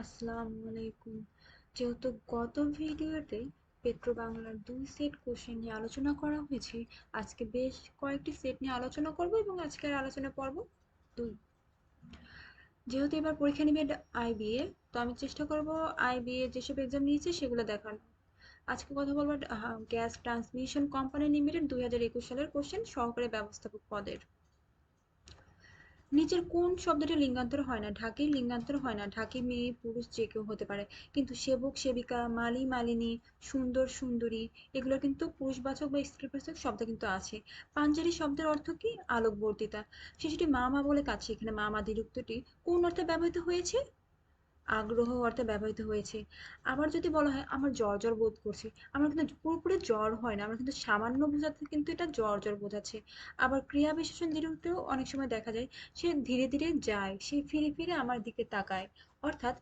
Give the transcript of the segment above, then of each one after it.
আসসালামু আলাইকুম যেহেতু গত ভিডিওতে পেট্রো বাংলার দুই সেট কোশ্চেন নিয়ে আলোচনা করা হয়েছে, আজকে বেশ কয়েকটি সেট নিয়ে আলোচনা করব এবং আজকের আলোচনা পর্ব দুই। যেহেতু এবার পরীক্ষা নিবে আইবিএ তো আমি চেষ্টা করব আইবিএ যেসব এক্সাম নিয়েছে সেগুলো দেখানো আজকে কথা বলব গ্যাস ট্রান্সমিশন কোম্পানি লিমিটেড দুই হাজার একুশ সালের কোশ্চেন সহকারী ব্যবস্থাপক পদের। নিচের কোন শব্দটি লিঙ্গান্তর হয় না ঢাকি লিঙ্গান্তর হয় না, ঢাকি মেয়ে, পুরুষ যে কেউ হতে পারে। কিন্তু সেবক, সেবিকা, মালি, মালিনী, সুন্দর, সুন্দরী, এগুলো কিন্তু পুরুষবাচক বা স্ত্রীবাচক শব্দ কিন্তু আছে। পাঞ্জারি শব্দের অর্থ কি? আলোকবর্তিতা। শিশুটি মা মা বলে কাছে। এখানে মা মা দ্বিরুক্তটি কোন অর্থে ব্যবহৃত হয়েছে? আগ্রহ অর্থে ব্যবহৃত হয়েছে। আবার যদি বলা হয়, আমার জ্বর জ্বর বোধ করছে। আমার কিন্তু পুরোপুরি জ্বর হয় না। আমার কিন্তু সামান্য বোঝাতে কিন্তু এটা জ্বর জ্বর বোঝাচ্ছে আবার ক্রিয়া বিশেষণ দিকেও অনেক সময় দেখা যায়, সে ধীরে ধীরে যায়, সে ফিরে ফিরে আমার দিকে তাকায়। অর্থাৎ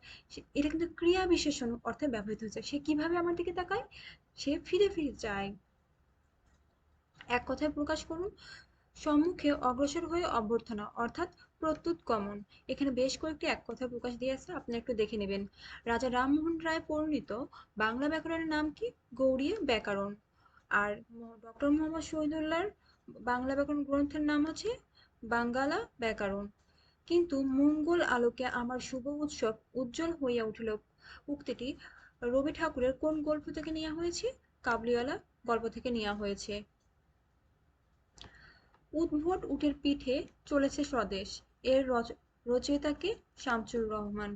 এটা কিন্তু ক্রিয়া বিশেষণ অর্থে ব্যবহৃত হচ্ছে সে কীভাবে আমার দিকে তাকায়? সে ফিরে ফিরে যায়। এক কথায় প্রকাশ করুন, সম্মুখে অগ্রসর হয়ে অভ্যর্থনা, অর্থাৎ প্রত্যুৎ গমন এখানে বেশ কয়েকটি এক কথা প্রকাশ দিয়ে আছে আপনি একটু দেখে নেবেন। রাজা রামমোহন রায় পরিণীত বাংলা ব্যাকরণের নাম কি? গৌড়ীয় ব্যাকরণ। আর ডক্টর মোহাম্মদ শহীদুল্লাহর বাংলা ব্যাকরণ গ্রন্থের নাম হচ্ছে বাঙ্গালা ব্যাকরণ। কিন্তু মঙ্গল আলোকে আমার শুভ উৎসব উজ্জ্বল হইয়া উঠিল। উক্তিটি রবি ঠাকুরের কোন গল্প থেকে নেওয়া হয়েছে? কাবলিওয়ালা গল্প থেকে নেওয়া হয়েছে। উদ্ভট উটের পিঠে চলেছে স্বদেশ। এর রচয়িতাকে শামসুর রহমান।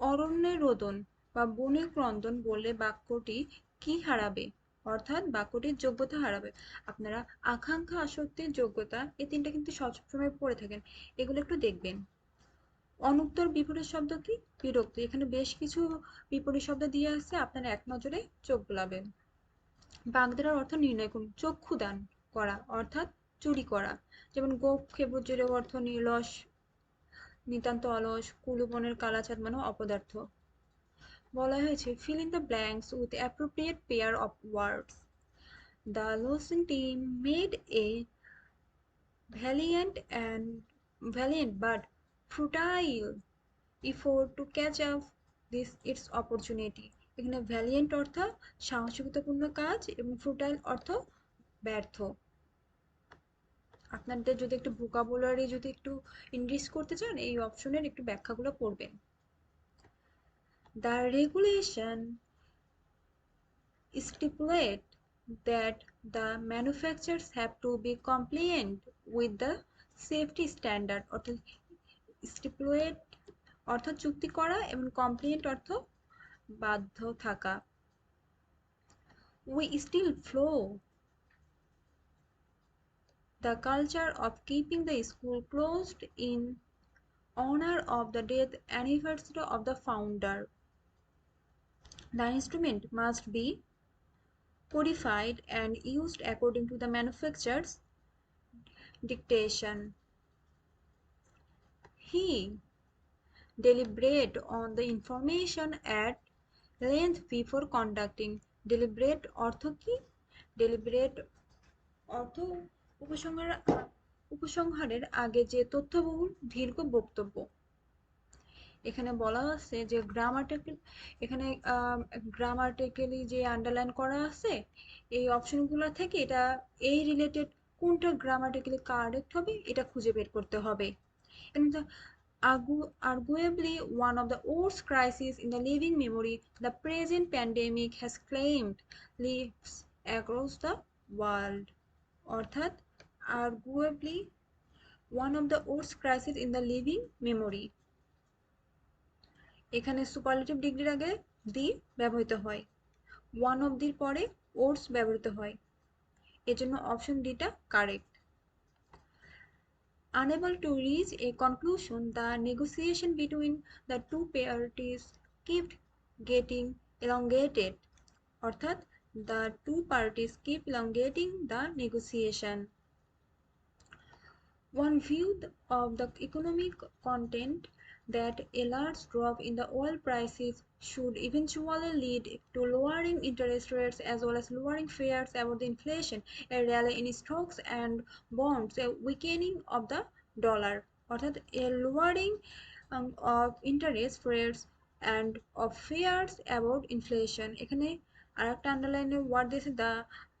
অরণ্যে রোদন বা বনে ক্রন্দন বলে বাক্যটি কি হারাবে? অর্থাৎ বাক্যটির যোগ্যতা হারাবে। আপনারা আকাঙ্ক্ষা আসক্তির যোগ্যতা এই তিনটা কিন্তু সবসময় পড়ে থাকেন। এগুলো একটু দেখবেন। অনুত্তর বিপরীত শব্দ কি? বিরক্তি। এখানে বেশ কিছু বিপরীত শব্দ দিয়ে আছে আপনারা এক নজরে চোখ বোলাবেন। বাগদার অর্থ নির্ণয় করুন। চক্ষু দান করা, অর্থাৎ চুরি করা। যেমন গোপ খেবুজের অর্থ নির্লস নিতান্ত অলস, কুলুবনের কালাচাঁদ মানে অপদার্থ। বলা হয়েছে fill in the blanks with appropriate pair of words the losing team made a valiant and valiant but futile effort to catch up this its opportunity এখানে ভ্যালিয়েন্ট অর্থ সাহসিকতাপূর্ণ কাজ এবং ফ্রুটাইল অর্থ ব্যর্থ। আপনাদের যদি একটু ভোকাবুলারি যদি একটু ইনক্রিজ করতে চান, এই অপশনের একটু ব্যাখ্যাগুলো পড়বেন। The regulation stipulate that the manufacturers have to be compliant with the safety standard অর্থাৎ স্টিপুলেট অর্থ চুক্তি করা এবং কমপ্লিয়েন্ট অর্থ বাধ্য থাকা। We still flow the culture of keeping the school closed in honor of the death anniversary of the founder. The instrument must be codified and used according to the manufacturer's dictation. He deliberate on the information at length before conducting. Deliberate অর্থ কি deliberate অর্থ উপসংহার উপসংহারের আগে যে তথ্যবহুল দীর্ঘ বক্তব্য এখানে বলা আছে যে গ্রামাটিক্যাল এখানে গ্রামাটিক্যালি যে আন্ডারলাইন করা আছে এই অপশনগুলো থেকে এটা এই রিলেটেড কোনটা গ্রামাটিক্যালি কারেক্ট হবে এটা খুঁজে বের করতে হবে arguably one of the worst crises in the living memory, the present pandemic has claimed lives across the world. অর্থাৎ arguably one of the worst crises in the living memory এখানে superlative ডিগ্রির আগে দি ব্যবহৃত হয় ওয়ান অফ দির পরে ওর্স ব্যবহৃত হয় এজন্য option ডিটা correct unable to reach a conclusion the negotiation between the two parties kept getting elongated অর্থাৎ the two parties keep elongating the negotiation One view of the economic content that a large drop in the oil prices should eventually lead to lowering interest rates as well as lowering fears about the inflation, a rally in stocks and bonds, a weakening of the dollar অর্থাৎ a lowering um, of interest rates and of fears about inflation এখানে আরেকটা আন্ডারলাইনে word দিয়েছে the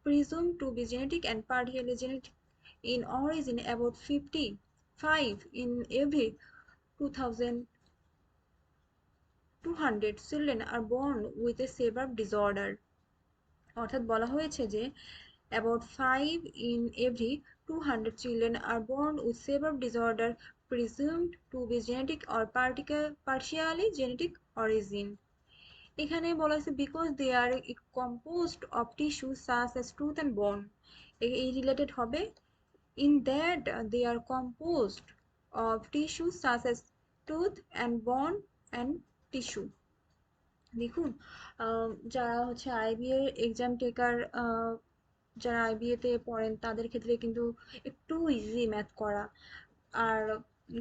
presumed to be genetic and partially genetic in origin about 55 in every 2000 200 children are born with a severe disorder অর্থাৎ বলা হয়েছে যে about 5 in every 200 children are born with severe disorder presumed to be genetic or partially genetic origin এখানে বলা হয়েছে because they are composed of tissue such as tooth and bone এই related হবে in that they are composed of tissue such as tooth and bone and tissue দেখুন যারা হচ্ছে IBA exam টেকার যারা আইবিএতে পড়েন, তাদের ক্ষেত্রে কিন্তু একটু ইজি ম্যাথ করা। আর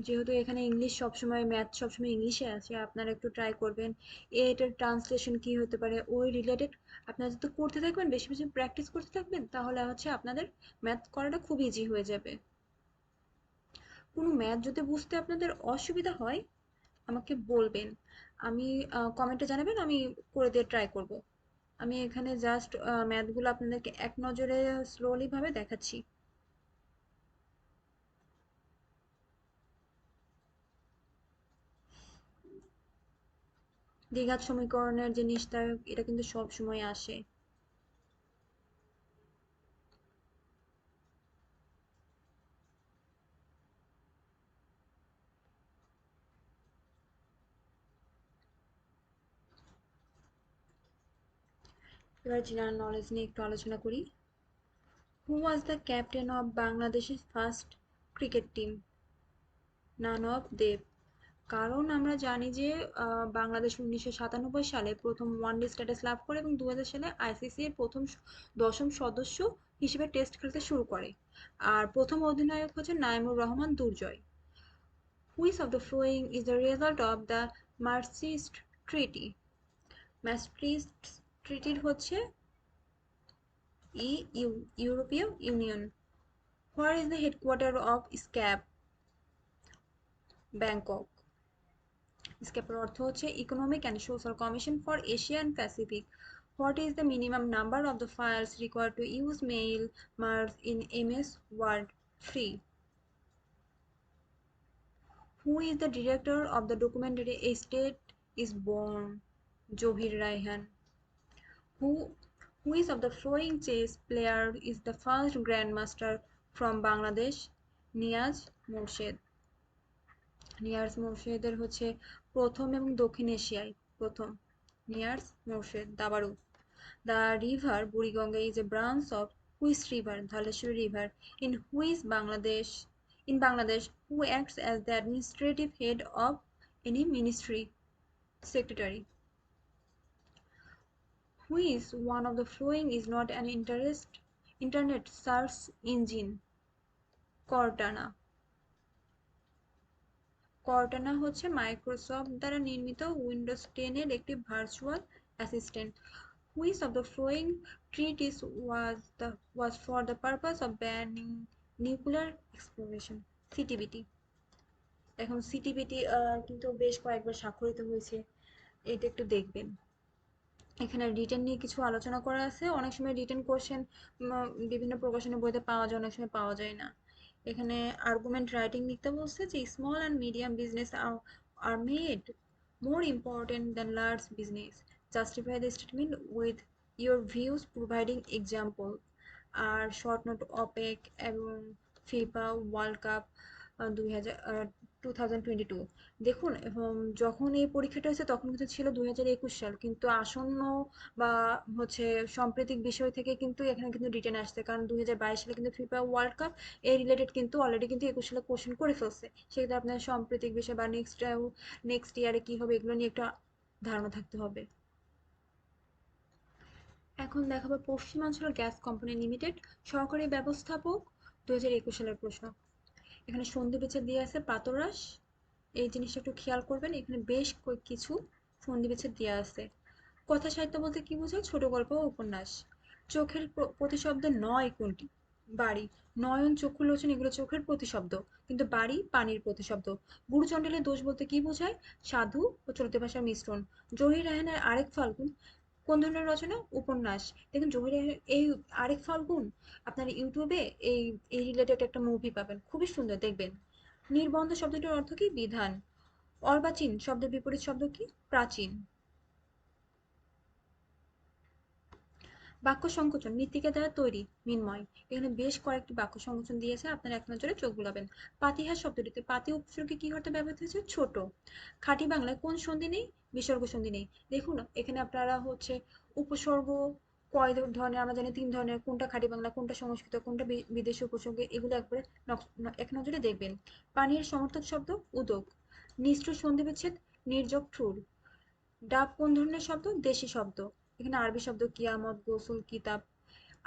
যেহেতু এখানে ইংলিশ সবসময় ম্যাথ সবসময় ইংলিশে আছে, আপনারা একটু ট্রাই করবেন। এটার ট্রান্সলেশন কি হতে পারে, ওই রিলেটেড আপনারা যদি করতে থাকবেন, বেশি বেশি প্র্যাকটিস করতে থাকবেন, তাহলে হচ্ছে আপনাদের ম্যাথ করাটা খুব ইজি হয়ে যাবে। কোনো ম্যাথ যদি বুঝতে আপনাদের অসুবিধা হয়, আমাকে বলবেন। আমি কমেন্টে জানাবেন, আমি করে দিয়ে ট্রাই করব। আমি এখানে জাস্ট ম্যাথগুলো আপনাদেরকে এক নজরে স্লোলি ভাবে দেখাচ্ছি। দ্বিঘাত সমীকরণের জিনিসটা এটা কিন্তু সব সময় আসে। এবার জেনারেল নলেজ নিয়ে একটু আলোচনা করি। Who was the captain of বাংলাদেশের first cricket team none of দেব কারণ আমরা জানি যে বাংলাদেশ উনিশশো সাতানব্বই সালে প্রথম ওয়ানডে স্ট্যাটাস লাভ করে এবং দু হাজার সালে আইসিসি এর প্রথম দশম সদস্য হিসেবে টেস্ট খেলতে শুরু করে। আর প্রথম অধিনায়ক হচ্ছে Naimur Rahman Durjoy. Which of the following is the result of the Maastricht treaty Maastricht ট্রিটির হচ্ছে ই ইউরোপীয় union. Where is the headquarter of ESCAP Bangkok স্ক্যাপের অর্থ হচ্ছে economic and social commission for Asia and Pacific what is the minimum number of the fires required to use mail merge in M S Word free Who is the director of the documentary A State is Born? Johir Raihan. Who, who is of the following chess player is the first grandmaster from Bangladesh? Niaz Morshed. Niaz মোর্শেদের হচ্ছে প্রথম এবং দক্ষিণ এশিয়ায় প্রথম। Niaz Morshed দাবারু the river, Buriganga is a branch of which river, Dhaleshwari river, in which Bangladesh, in Bangladesh, who acts as the administrative head of any ministry secretary. Which one of the following is not an interest, internet search engine, Cortana. Cortana হচ্ছে Microsoft দ্বারা নির্মিত Windows ten এর একটি virtual assistant which of the following treaties was the was for the purpose of banning nuclear exploration CTBT এখন CTBT কিন্তু বেশ কয়েকবার স্বাক্ষরিত হয়েছে। এটা একটু দেখবেন। এখানে রিটার্ন নিয়ে কিছু আলোচনা করা আছে। অনেক সময় রিটার্ন কোশ্চেন বিভিন্ন প্রকাশনের বইতে পাওয়া যায়, অনেক সময় পাওয়া যায় না। এখানে আর্গুমেন্ট রাইটিং লিখতে বলছে যে small and medium business are made more important than large business justify the statement with your views providing example R short note OPEC এবং ফিফা ওয়ার্ল্ড কাপ দুই হাজার দেখুন যখন এই পরীক্ষাটা হয়েছে তখন কিন্তু ছিল একুশ সাল, কিন্তু আসন্ন বা হচ্ছে সাম্প্রতিক বিষয় থেকে কিন্তু এখানে কিন্তু রিটার্ন আসছে, কারণ বাইশ সালে কিন্তু ফিফা ওয়ার্ল্ড কাপ এই রিলেটেড কিন্তু অলরেডি কিন্তু একুশ সালে কোশ্চেন করে ফেলছে। সেক্ষেত্রে আপনার সাম্প্রতিক বিষয় বা নেক্সট নেক্সট ইয়ারে কি হবে এগুলো নিয়ে একটা ধারণা থাকতে হবে। এখন দেখাবো পশ্চিমাঞ্চল গ্যাস কোম্পানি লিমিটেড সরকারি ব্যবস্থাপক দু হাজার একুশ সালের প্রশ্ন। এখানে সন্ধি বিচ্ছেদ দিয়ে আছে পাতরাস এই জিনিসটা একটু খেয়াল করবেন, এখানে বেশ কিছু সন্ধি বিচ্ছেদ দেওয়া আছে। কথা সাহিত্য বলতে কি বোঝায়? ছোট গল্প ও উপন্যাস। চোখের প্রতিশব্দ নয় কোনটি? বাড়ি, নয়ন, চক্ষু লোচন এগুলো চোখের প্রতিশব্দ, কিন্তু বাড়ি, পানির প্রতিশব্দ। গুরুচণ্ডালের দোষ বলতে কি বোঝায়? সাধু ও চলতি ভাষার মিশ্রণ। জহির রায়হানের আরেক ফাল্গুন কোন ধরনের রচনা? উপন্যাস। দেখুন জহির এই আরেক ফাল্গুন, আপনার ইউটিউবে এই এই রিলেটেড একটা মুভি পাবেন। খুবই সুন্দর, দেখবেন। নির্বন্ধ শব্দটির অর্থ কি? বিধান। অর্বাচীন শব্দের বিপরীত শব্দ কি? প্রাচীন। বাক্য সংকোচন, মৃত্তিকা দ্বারা তৈরি, মিনময়। এখানে বেশ কয়েকটি বাক্য সংকোচন দিয়েছে, আপনারা এক নজরে চোখ বুলাবেন। পাতিহাস শব্দটিতে পাতি উপসর্গে কি অর্থে ব্যবহৃত হয়েছে? ছোট। খাঁটি বাংলায় কোন সন্ধি নেই? বিসর্গ সন্ধি নেই। দেখুন, এখানে আপনারা হচ্ছে উপসর্গ কয় ধরনের, আমরা জানি তিন ধরনের, কোনটা খাঁটি বাংলা, কোনটা সংস্কৃত, কোনটা বিদেশি উপসর্গ, এগুলো একবারে এক নজরে দেখবেন। পানির সমর্থক শব্দ উদক নিষ্ঠুর সন্ধি বিচ্ছেদ নির্যোগ ঠুর। ডাব কোন ধরনের শব্দ? দেশি শব্দ। এখানে আরবি শব্দ কিয়ামত, গোসল, কিতাব।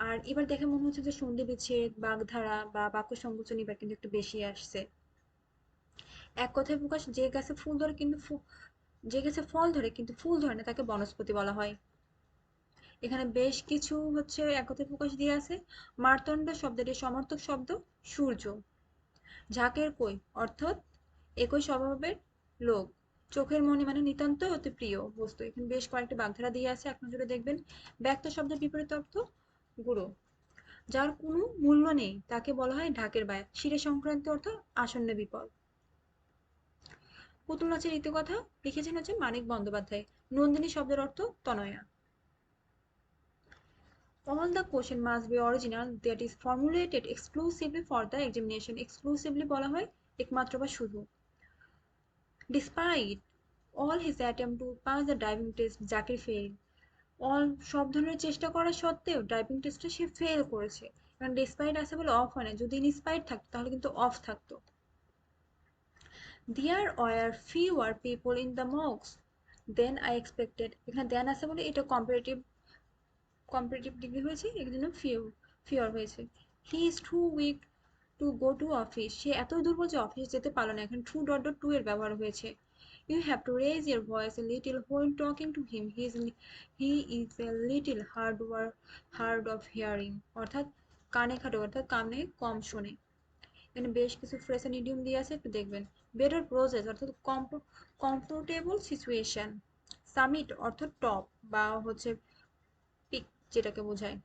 আর এবার দেখে মনে হচ্ছে যে সন্ধি বিচ্ছেদ, বাগধারা বা বাক্য সংকোচন এবার কিন্তু একটু বেশি আসছে। এক কথায় প্রকাশ, যে গাছে ফুল ধরে কিন্তু যে গাছে ফল ধরে, কিন্তু ফুল ধরে না, তাকে বনস্পতি বলা হয়। এখানে বেশ কিছু হচ্ছে একত্রে প্রকাশ দিয়ে আছে। মারতণ্ড শব্দটি সমর্থক শব্দ, সূর্য। ঝাঁকের কই, অর্থাৎ একই স্বভাবের লোক। চোখের মনে মানে নিতান্ত অতি প্রিয় বস্তু। এখানে বেশ কয়েকটি বাগধারা দিয়ে আছে, এক নজরে দেখবেন। ব্যক্ত শব্দের বিপরীত অর্থ গুরু যার কোনো মূল্য নেই, তাকে বলা হয় ঢাকের বায়া। শিরে সংক্রান্ত অর্থ আসন্ন বিপদ। পুতুল নাচের ইতিকথা লিখেছেন হচ্ছে মানিক বন্দ্যোপাধ্যায়। নন্দিনী শব্দের অর্থ তনয়া। All the question must be original that is formulated exclusively for the examination. Exclusively বলা হয় একমাত্র বা শুধু। Despite all his attempt to pass the driving test, Zakir fail. All সব ধরনের চেষ্টা করা সত্ত্বেও ড্রাইভিং টেস্টে সে ফেল করেছে। কারণ ডিসপাইট আছে বলে অফ হয় না। যদি ইনস্পাইট থাকতো তাহলে কিন্তু অফ থাকতো। There were fewer people in the mocks than I expected এখানে দেন আছে বলে এটা কম্পারেটিভ কম্পারেটিভ ডিগ্রি হয়েছে, এর জন্য ফিউ ফিওর হয়েছে। He is too weak to go to office সে এত দুর্বল যে অফিস যেতে পারল না। এখন টু ডট ডট টু এর ব্যবহার হয়েছে। You have to raise your voice little when talking to him he is he is a little hard or hard of hearing অর্থাৎ কানে খাটো, অর্থাৎ কানে কম শোনে। এখানে বেশ কিছু এন্ড ইডিয়ম দিয়ে আছে, একটু দেখবেন। বেটার প্রসেস অর্থাৎ কমফোর্টেবল সিচুয়েশন সামিট অর্থাৎ টপ বা হচ্ছে পিক যেটাকে বোঝায়।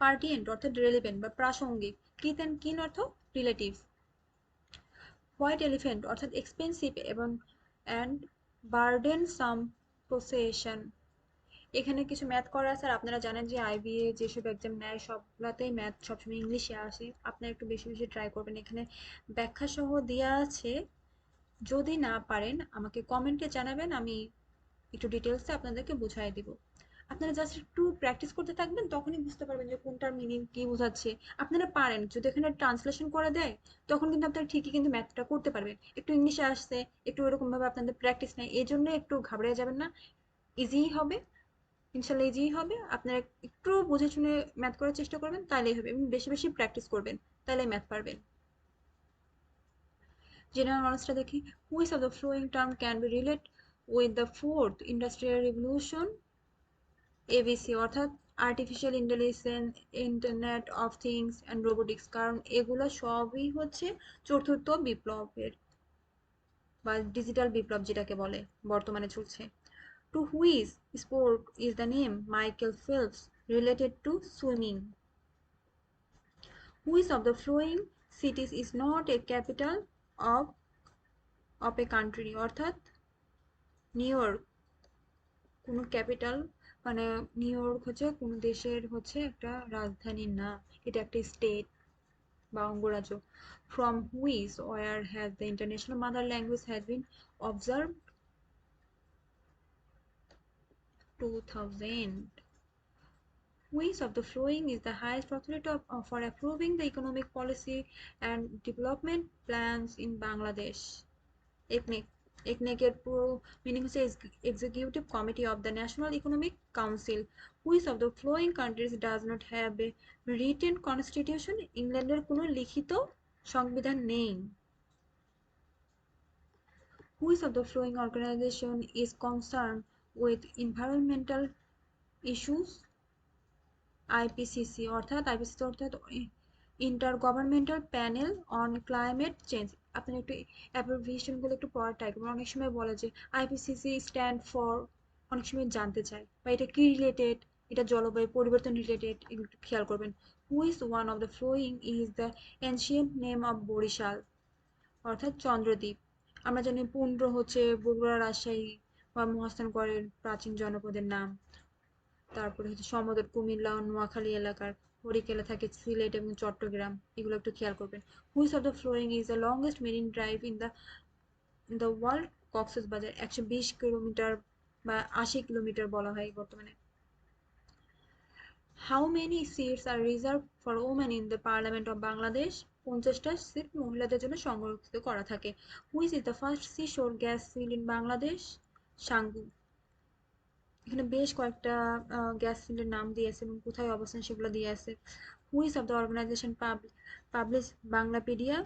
পার্টিয়েন্ট অর্থাৎ রেলিভেন্ট বা প্রাসঙ্গিক কিথ অ্যান্ড কিন অর্থ রিলেটিভ হোয়াইট এলিফেন্ট অর্থাৎ এক্সপেন্সিভ এবং অ্যান্ড বার্ডেন সাম প্রসেশন এখানে কিছু ম্যাথ করা আছে, আর আপনারা জানেন যে আইবিএ যেসব এক্সাম নেয়, সবগুলাতেই ম্যাথ সবসময় ইংলিশে আসে। আপনারা একটু বেশি বেশি ট্রাই করবেন। এখানে ব্যাখ্যা সহ দেওয়া আছে। যদি না পারেন, আমাকে কমেন্টে জানাবেন, আমি একটু ডিটেলসে আপনাদেরকে বুঝাই দিব। আপনারা জাস্ট একটু প্র্যাকটিস করতে থাকবেন, তখনই বুঝতে পারবেন যে কোনটার মিনিং কি বোঝাচ্ছে। আপনারা পারেন, যদি এখানে ট্রান্সলেশন করে দেয়, তখন কিন্তু আপনারা ঠিকই কিন্তু ম্যাথটা করতে পারবেন। একটু ইংলিশে আসছে, একটু ওরকমভাবে আপনাদের প্র্যাকটিস নেয় এই জন্য একটু ঘাবড়ে যাবেন না। ইজিই হবে। ইনশাল্লাহ ইজিই হবে। আপনারা একটু বুঝে শুনে ম্যাথ করার চেষ্টা করবেন তাহলেই হবে। এবং বেশি বেশি প্র্যাকটিস করবেন তাহলে ম্যাথ পারবেন। জেনারেল নলেজটা দেখি। Which of the following term can be relate with the fourth industrial revolution A B C অর্থাৎ artificial intelligence internet of things and robotics কারণ এগুলো সবই হচ্ছে চতুর্থ বিপ্লবের বা ডিজিটাল বিপ্লব যেটাকে বলে, বর্তমানে চলছে। To whose sport is the name Michael Phelps related to swimming which of the following cities is not a capital of of a country অর্থাৎ ইয়র্ক কোনো ক্যাপিটাল মানে নিউ ইয়র্ক হচ্ছে কোনো দেশের হচ্ছে একটা রাজধানী না এটা একটা স্টেট বা অঙ্গরাজ্য। From which year has the international mother language has been observed two thousand Which of the following is the highest authority of, uh, for approving the economic policy and development plans in Bangladesh? Ethnic. ECNEC পুরো meaning হচ্ছে executive committee of the national economic council which of the following countries does not have a written constitution ইংল্যান্ডের কোনো লিখিত সংবিধান নেই which of the following organization is concern with environmental issues IPCC অর্থাৎ IPCC অর্থাৎ intergovernmental panel on climate change আপনি একটু অ্যাপ্রোভিয়েশনগুলো একটু পড়ার করবেন। অনেক সময় বলে যে আইপিসিসি স্ট্যান্ড ফর অনেক সময় জানতে চায়। বা এটা কি রিলেটেড এটা জলবায়ু পরিবর্তন রিলেটেড এগুলো একটু খেয়াল করবেন। Who is one of the following is the ancient name of Barishal, অর্থাৎ চন্দ্রদ্বীপ। আমরা জানি পুন্ড্র হচ্ছে বগুড়া, রাজশাহী মহাস্থানগড়ের প্রাচীন জনপদের নাম। তারপরে হচ্ছে সমদর কুমিল্লা ও নোয়াখালী এলাকার হরিকেলা থাকে সিলেট এবং চট্টগ্রাম। এগুলো একটু খেয়াল করবেন। Which of the following is the longest marine drive in the the world Cox's Bazar একশো বিশ কিলোমিটার বা আশি কিলোমিটার বলা হয় বর্তমানে। How many seats are reserve for women in the parliament of Bangladesh পঞ্চাশটা সিট মহিলাদের জন্য সংরক্ষিত করা থাকে। Which is the first sea shore gas field in Bangladesh Sangu. এখানে বেশ কয়েকটা গ্যাস সিলিন্ডার নাম দিয়েছে এবং কোথায় অবস্থান সেগুলো দিয়ে আছে। Whose of the organization publish Banglapedia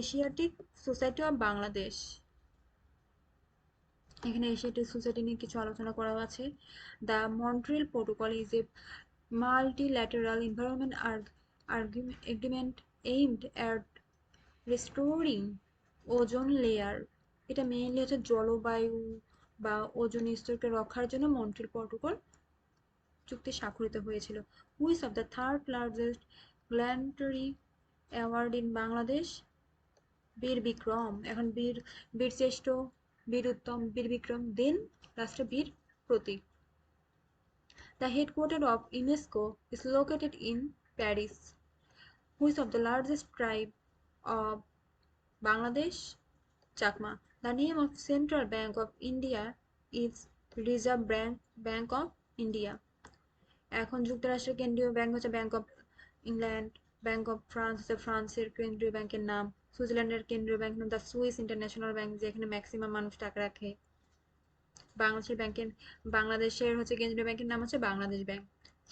Asiatic Society of Bangladesh এখানে এশিয়াটিক সোসাইটি নিয়ে কিছু আলোচনা করা আছে। The Montreal Protocol is a multilateral environment agreement aimed at restoring ozone layer এটা মেইনলি হচ্ছে জলবায়ু বা ওজন স্তরকে রক্ষার জন্য মন্ট্রিল প্রটোকল চুক্তি স্বাক্ষরিত হয়েছিল। Which of the third largest gallantry award in Bangladesh Bir Bikrom. এখন বীর বীরশ্রেষ্ঠ বীর উত্তম, বীর বিক্রম দেন লাস্টে Bir Protik. The headquarter of UNESCO is located in Paris which of the largest tribe of Bangladesh Chakma. The name of Central Bank of India is Reserve Bank Bank of India. এখন যুক্তরাষ্ট্রের কেন্দ্রীয় bank হচ্ছে bank of England bank of France হচ্ছে ফ্রান্সের কেন্দ্রীয় ব্যাংকের নাম। সুইজারল্যান্ডের কেন্দ্রীয় ব্যাংক নাম দ্য সুইস ইন্টারন্যাশনাল ব্যাংক যেখানে ম্যাক্সিমাম মানুষ টাকা রাখে। বাংলাদেশের ব্যাংকের বাংলাদেশের হচ্ছে কেন্দ্রীয় ব্যাংকের নাম হচ্ছে বাংলাদেশ ব্যাংক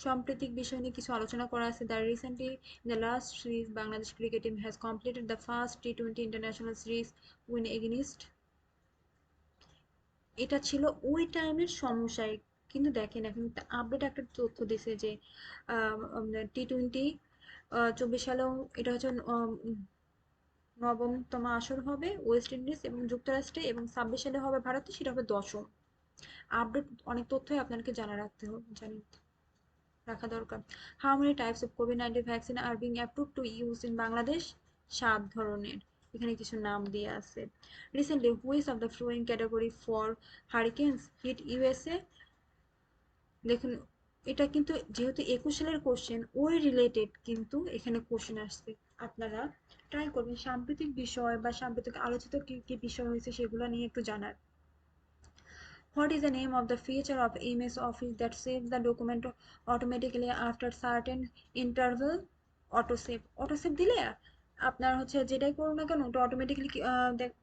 সাম্প্রতিক বিষয় নিয়ে কিছু আলোচনা করা আছে। The recently the last series Bangladesh cricket team has completed the first T twenty international series win against এটা ছিল ওই টাইমের সমস্যায়। কিন্তু দেখেন এখন আপডেট একটা তথ্য দিছে যে টি টোয়েন্টি চব্বিশ সালেও এটা হচ্ছে নবমতম আসর হবে ওয়েস্ট ইন্ডিজ এবং যুক্তরাষ্ট্রে এবং ছাব্বিশ সালে হবে ভারতে, সেটা হবে দশম। আপডেট অনেক তথ্যই আপনাকে জানা রাখতে হবে জানি, রাখা দরকার। How many types of Covid nineteen vaccine are being approve to use in Bangladesh সাত ধরনের। এখানে কিছু নাম দিয়ে আছে। Recently which of the following category for hurricanes hit USA দেখুন, এটা কিন্তু যেহেতু একুশ সালের কোশ্চেন ওই রিলেটেড কিন্তু এখানে কোশ্চেন আসছে আপনারা ট্রাই করবেন সাম্প্রতিক বিষয় বা সাম্প্রতিক আলোচিত কি কি বিষয় হয়েছে সেগুলো নিয়ে একটু জানার। What is the name of the feature of MS Office that saves the document automatically after certain interval? Autosave. Autosave দিলে আপনার হচ্ছে যেটাই করুন না কেন, ওটা অটোমেটিক্যালি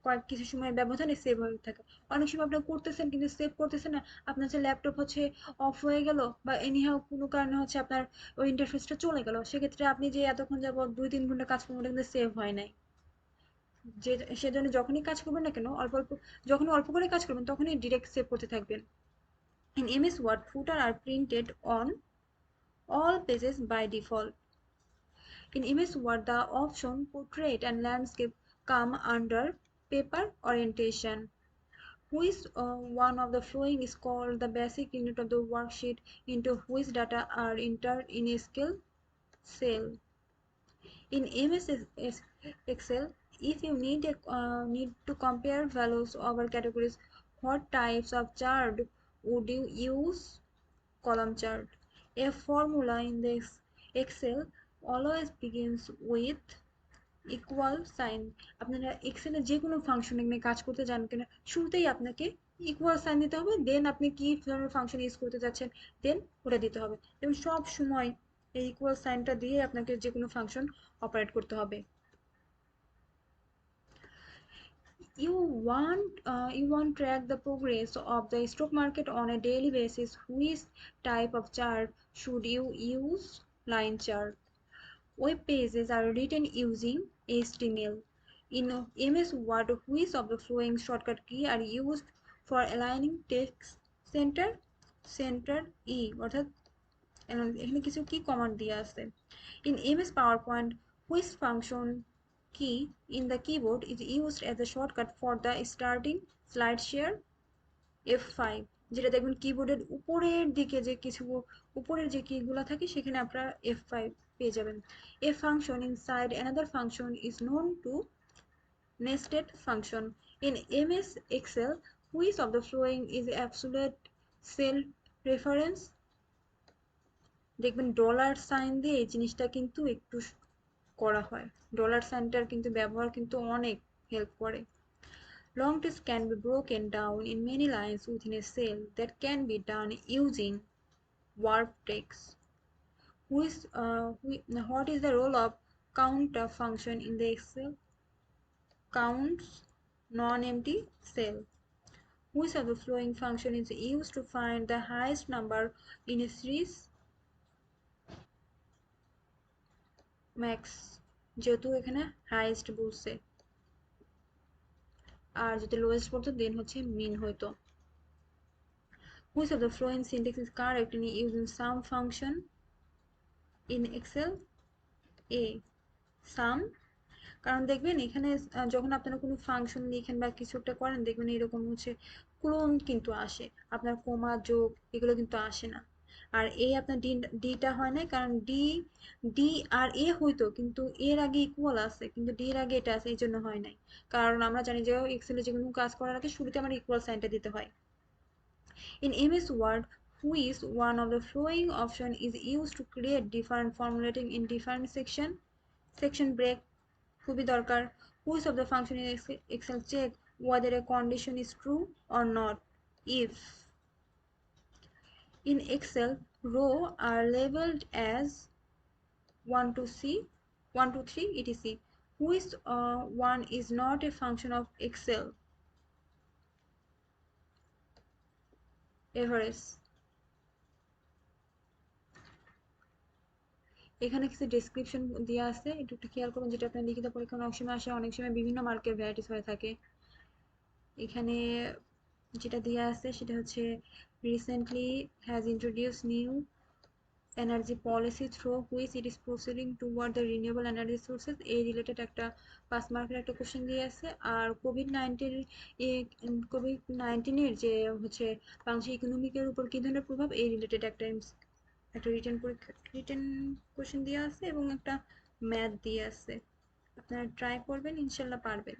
কয়েক কিছু সময় ব্যবধানে সেভ হয়ে থাকে। অনেক সময় আপনার করতেছেন কিন্তু সেভ করতেছেন না। আপনার হচ্ছে ল্যাপটপ হচ্ছে অফ হয়ে গেল বা এনিহাও কোনো কারণে হচ্ছে আপনার ওই ইন্টারফেসটা চলে গেল, সেক্ষেত্রে আপনি যে এতক্ষণ যাব দুই তিন ঘণ্টা কাজ করবেন, ওটা কিন্তু সেভ হয় নাই। যে, সেজন্য যখনই কাজ করবেন না কেন, অল্প অল্প, যখনই অল্প করে কাজ করবেন, তখনই ডিরেক্ট সেভ করতে থাকবেন। In MS Word footer are printed on all pages by default In image word, the option portrait and landscape come under paper orientation. Which uh, one of the following is called the basic unit of the worksheet into which data are entered in a skill cell? In MS Excel, if you need a, uh, need to compare values over categories, what types of chart would you use? Column chart. A formula in the Excel always begins with equal sign আপনারা এক্সেলে যে কোনো function এখানে কাজ করতে যান কেন শুরুতেই আপনাকে ইকুয়াল সাইন দিতে হবে দেন আপনি কি ধরনের ফাংশন ইউজ করতে যাচ্ছেন দেন ওটা দিতে হবে। এবং সব সময় এই ইকুয়াল সাইনটা দিয়ে আপনাকে যে কোনো ফাংশন অপারেট করতে হবে। You want uh, you want track the progress of the stock market on a daily basis. Type of chart should you use? Line chart. Web pages are written using HTML. In MS Word, which of the following shortcut key are used for aligning text center center E অর্থাৎ এখানে কিছু কি command দিয়ে আছে in MS PowerPoint which function key in the keyboard is used as a shortcut for the starting slide share F five যেটা দেখবেন কিবোর্ডের উপরের দিকে যে কিছু উপরের যে কিগুলো থাকে সেখানে আপনারা এফ ফাইভ পেয়ে যাবেন a function inside another function is known to nested function in ms excel which of the following is absolute cell reference দেখবেন ডলার সাইন দিয়ে এই জিনিসটা কিন্তু একটু করা হয় ডলার সাইনটার কিন্তু ব্যবহার কিন্তু অনেক হেল্প করে long long text can be broken down in many lines within a cell that can be done using warp text which, uh, what is the role of counter function in the excel counts non-empty cell which of the following function is used to find the highest number in a series max যেহেতু এখানে highest বলছে আর যদি lowest বলতো দেন হচ্ছে মিন হইতো which of the following syntax is correct in using sum function in excel, a, sum. কারণ দেখবেন এখানে যখন আপনারা কোনো ফাংশন লিখেন বা কিছু একটা করেন, দেখবেন এরকম হচ্ছে ক্লোন কিন্তু আসে। আপনার কোমা যোগ, এগুলো কিন্তু আসে না। আর এ আপনার ডি ডিটা হয় না কারণ ডি ডি আর এ হইতো, কিন্তু এর আগে ইকুয়াল আছে, কিন্তু ডি এর আগে এটা আছে, এই জন্য হয় নাই। কারণ আমরা জানি যে এক্সেলে যে কোনো কাজ করার আগে শুরুতে আমার ইকুয়াল সাইনটা দিতে হয়। In MS Word which one of the following option is used to create different formulating in different section section break খুবই দরকার which of the function in excel check whether a condition is true or not if in excel row are labeled as 1 to c 1 to 3 etc which uh, one is not a function of excel average এখানে কিছু description দেওয়া আছে। একটু একটু খেয়াল করুন যেটা আপনার লিখিত পরীক্ষা। অনেক সময় আসে, অনেক সময় বিভিন্ন মার্কের ভ্যারাইটিস হয়ে থাকে। এখানে যেটা দেওয়া আছে সেটা হচ্ছে recently has introduce new energy policy through which it is proceeding toward the renewable energy sources এই রিলেটেড একটা পাস মার্কের একটা কোশ্চেন দিয়ে আছে। আর কোভিড নাইন্টিন কোভিড নাইন্টিনের যে হচ্ছে বাংলাদেশ ইকোনমিকের উপর কী ধরনের প্রভাব, এই রিলেটেড একটা একটা রিটার্ন পরীক্ষা রিটার্ন কোশ্চেন দেওয়া আছে এবং একটা ম্যাথ দিয়ে আছে। আপনারা ট্রাই করবেন, ইনশাল্লাহ পারবেন।